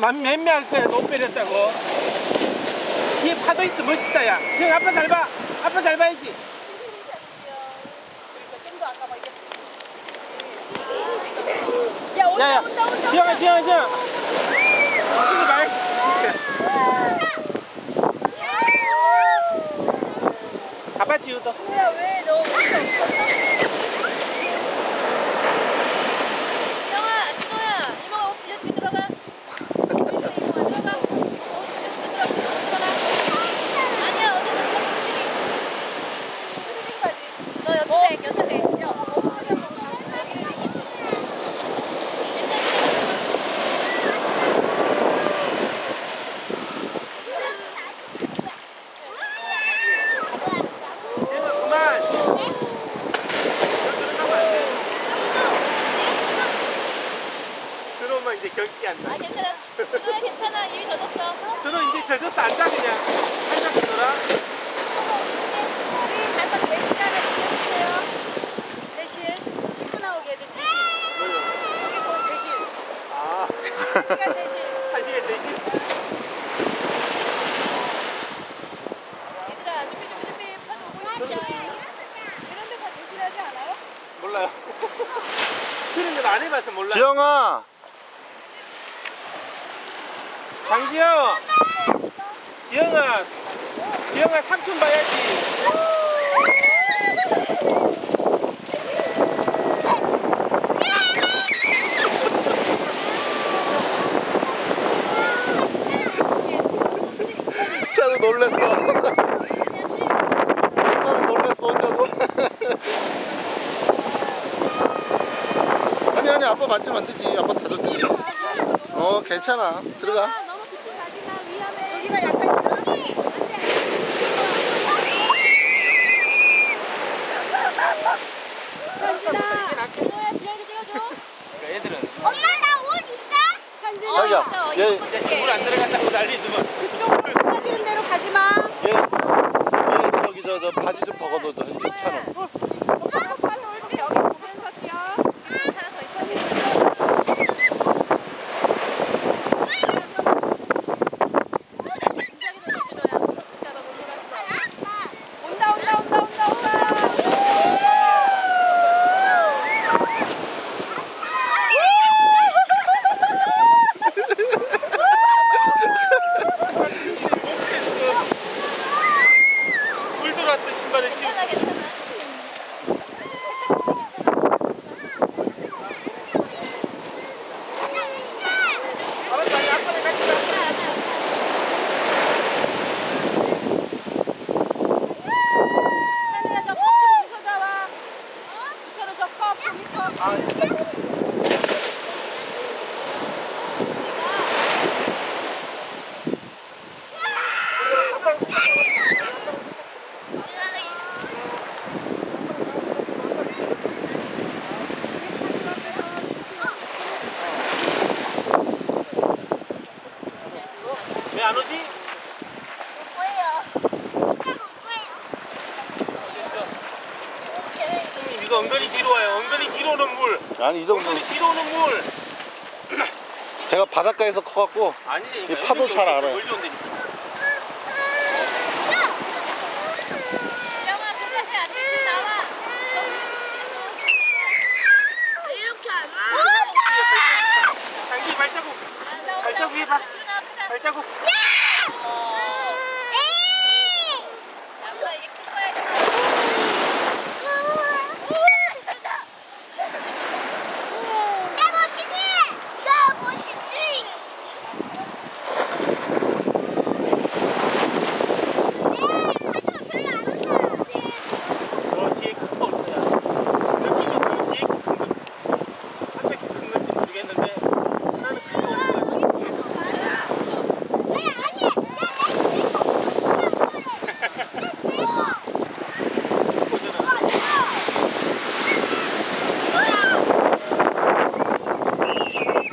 맘 맴매할 거야 못 베렸다고. 뒤에 파도 있어 멋있다 야. 지금 아빠 잘 봐. 아빠 잘 봐야지. 야 온다 야 야. 온다 온다. 지영아 지영아 지영아. 찍어 봐야지 아빠 지우다 뭐야 왜너 혼자 없었어? 지영아, 진호야, 이모 옷 빌려줄게 들어가. 이모 들어가. 옷 빌려줄게 들어가. 아니야, 어제는 수빈이. 수빈이 바지. 너 연두색, 연두색. 야, 없으면 뭐 지영아 그만 들어가면 안돼 들어오면 이제 결기 아, 안나 괜찮아. 진호야, 괜찮아. 이미 젖었어. 저는 이제 젖었어 앉아 그냥 앉아 놀아 우리 가서 대시간에 빌려주세요. 대신. 씻고 나오게 애들 대신. 여기 본 대신. 아 시간 대신. 한 시간 대신 얘들아 준비 준비 준비 파도 오고 있지 이런 데다 대신하지 않아요? 몰라요 그런 건안 해봐서 몰라 지영아 장지영. 지영아. 지영아 삼촌 봐야지. 차로 놀랬어. 차로 혼자서. 아니 아니 아빠 만지면 안 되지. 아빠 다졌지. 어 괜찮아. 들어가 자기야 얘 이제 물안 들어갔다고 난리지만 사지는 대로 가지 마. 얘, 얘 저기 저, 저 바지 좀 더 걷어줘. 현지 차로 엄마가 파도 올때 여기 보면서 뛰어 하나 더 있어 온다 온다 온다 온다 온다 물 들어왔어 신발에 지금 괜찮아 괜찮아 알았어 아니 아빠랑 같이 가 하늘아 저컵좀 주워다 와 주천우 저컵 종이컵 아, 왜 안 오지? 뭐예요? 진짜 못 보여요. 됐어. 형님 이거 은근히 뒤로 와요. 은근히 뒤로 오는 물. 아니 이 정도 은근히 뒤로 오는 물. 제가 바닷가에서 커갖고. 이 파도 잘 알아요. 당기 발자국. 발자국 위에 봐. 발자국. 어